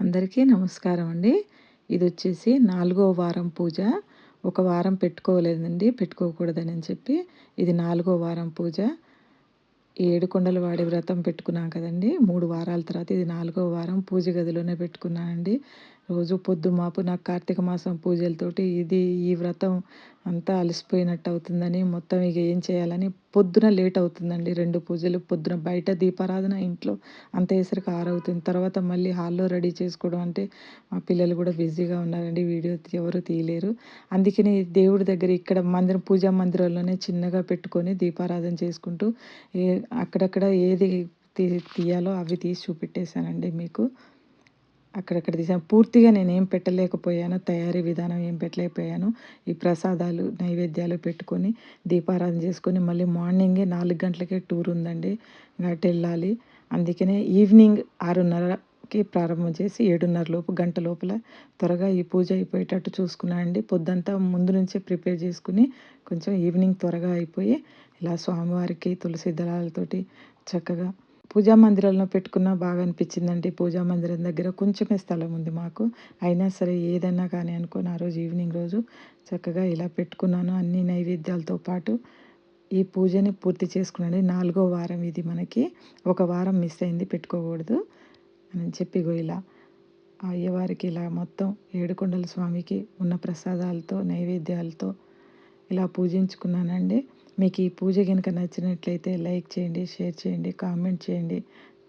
అందరికీ నమస్కారం అండి. ఇది వచ్చేసి నాలుగో వారం పూజ. ఒక వారం పెట్టుకోలేదండి పెట్టుకోకూడదని చెప్పి ఇది నాలుగో వారం పూజ. ఏడు కొండలు వాడి వ్రతం పెట్టుకున్నాం కదండి. మూడు వారాల తర్వాత ఇది నాలుగో వారం పూజ గదిలోనే పెట్టుకున్నానండి. రోజు పొద్దు మాపు నాకు కార్తీక మాసం పూజలతోటి ఇది ఈ వ్రతం అంతా అలసిపోయినట్టు అవుతుందని మొత్తం ఇక ఏం చేయాలని పొద్దున లేట్ అవుతుందండి. రెండు పూజలు పొద్దున బయట దీపారాధన ఇంట్లో అంత వేసరికి ఆరవుతుంది. తర్వాత మళ్ళీ హాల్లో రెడీ చేసుకోవడం అంటే మా పిల్లలు కూడా బిజీగా ఉన్నారండి. వీడియో ఎవరు తీయలేరు. అందుకని దేవుడి దగ్గర ఇక్కడ మందిరం పూజా మందిరంలోనే చిన్నగా పెట్టుకొని దీపారాధన చేసుకుంటూ ఏ అక్కడక్కడ ఏది తీ తీయాలో అవి తీసి చూపెట్టేశానండి మీకు. అక్కడక్కడ తీసాను. పూర్తిగా నేను ఏం పెట్టలేకపోయాను. తయారీ విధానం ఏం పెట్టలేకపోయాను. ఈ ప్రసాదాలు నైవేద్యాలు పెట్టుకొని దీపారాధన చేసుకొని మళ్ళీ మార్నింగే నాలుగు గంటలకే టూర్ ఉందండి. అటు వెళ్ళాలి. అందుకనే ఈవినింగ్ ఆరున్నరకి ప్రారంభం చేసి ఏడున్నర లోపు గంట లోపల త్వరగా ఈ పూజ అయిపోయేటట్టు చూసుకున్నానండి పొద్దంతా ముందు నుంచే ప్రిపేర్ చేసుకుని కొంచెం ఈవినింగ్ త్వరగా అయిపోయి ఇలా స్వామివారికి తులసి దళాలతోటి చక్కగా పూజా మందిరంలో పెట్టుకున్నా బాగా అనిపించిందండి పూజా మందిరం దగ్గర కొంచెమే స్థలం ఉంది మాకు. అయినా సరే ఏదన్నా కానీ అనుకోని ఆ రోజు ఈవినింగ్ రోజు చక్కగా ఇలా పెట్టుకున్నాను. అన్ని నైవేద్యాలతో పాటు ఈ పూజని పూర్తి చేసుకున్నాను. నాలుగో వారం ఇది మనకి. ఒక వారం మిస్ అయింది పెట్టుకోకూడదు అని చెప్పి ఇలా అయ్యవారికి ఇలా మొత్తం ఏడుకొండల స్వామికి ఉన్న ప్రసాదాలతో నైవేద్యాలతో ఇలా పూజించుకున్నానండి. మీకు ఈ పూజ కనుక నచ్చినట్లయితే లైక్ చేయండి షేర్ చేయండి కామెంట్ చేయండి.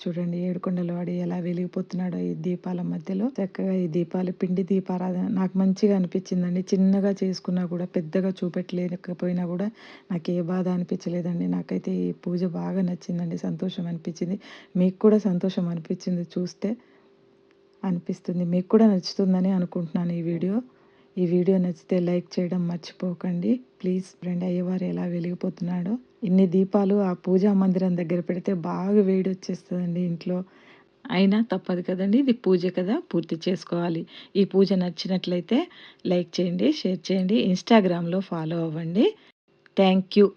చూడండి ఏడుకొండల వాడి ఎలా వెలిగిపోతున్నాడో ఈ దీపాల మధ్యలో. చక్కగా ఈ దీపాలు పిండి దీపారాధన నాకు మంచిగా అనిపించిందండి. చిన్నగా చేసుకున్నా కూడా పెద్దగా చూపెట్టలేకపోయినా కూడా నాకు ఏ బాధ అనిపించలేదండి. నాకైతే ఈ పూజ బాగా నచ్చిందండి. సంతోషం అనిపించింది. మీకు కూడా సంతోషం అనిపించింది చూస్తే అనిపిస్తుంది. మీకు కూడా నచ్చుతుందని అనుకుంటున్నాను ఈ వీడియో. ఈ వీడియో నచ్చితే లైక్ చేయడం మర్చిపోకండి. ప్లీజ్ ఫ్రెండ్ అయ్యవారు ఎలా వెలిగిపోతున్నాడో. ఇన్ని దీపాలు ఆ పూజా మందిరం దగ్గర పెడితే బాగా వేడి వచ్చేస్తుందండి ఇంట్లో. అయినా తప్పదు కదండి ఇది పూజ కదా పూర్తి చేసుకోవాలి. ఈ పూజ నచ్చినట్లయితే లైక్ చేయండి షేర్ చేయండి ఇన్స్టాగ్రామ్లో ఫాలో అవ్వండి. Thank you.